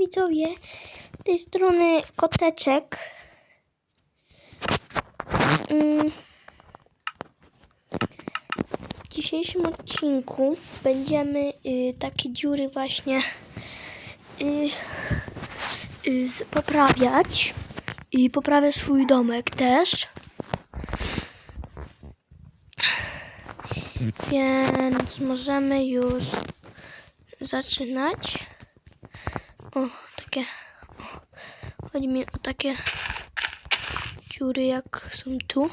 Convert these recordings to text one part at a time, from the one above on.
widzowie, z tej strony koteczek. Mm. W dzisiejszym odcinku będziemy y, takie dziury właśnie y, y, poprawiać. I poprawię swój domek też. Więc możemy już zaczynać. O, takie. O, chodzi mi o takie dziury, jak są tu.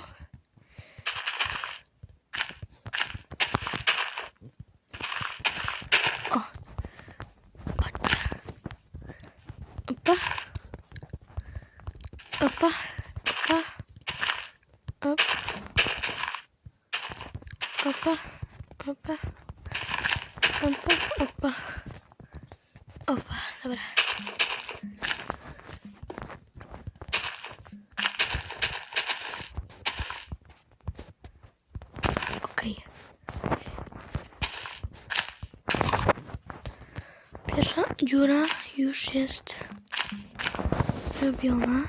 O, patrzcie. Opa. Opa. Opa. Op. Opa. Dobra. Okej. Pierwsza dziura już jest zrobiona.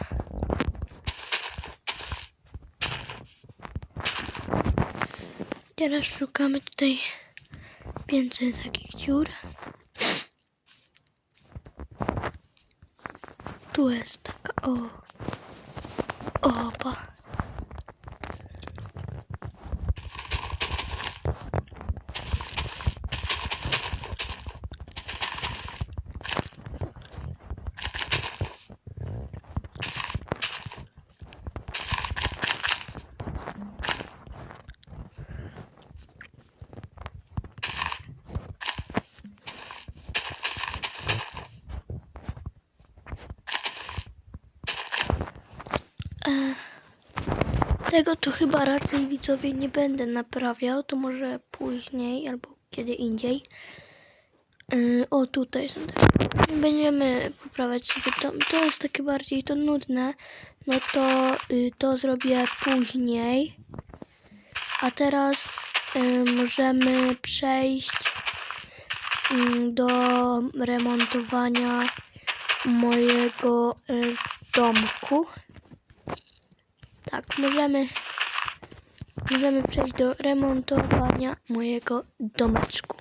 Teraz szukamy tutaj więcej takich dziur. Tu jest taka, o. Tego to chyba raczej widzowie nie będę naprawiał, to może później albo kiedy indziej. Yy, o, tutaj są te. Będziemy poprawiać sobie to. To jest takie bardziej to nudne. No to y, to zrobię później. A teraz y, możemy przejść y, do remontowania mojego y, domku. Tak, możemy, możemy przejść do remontowania mojego domeczku.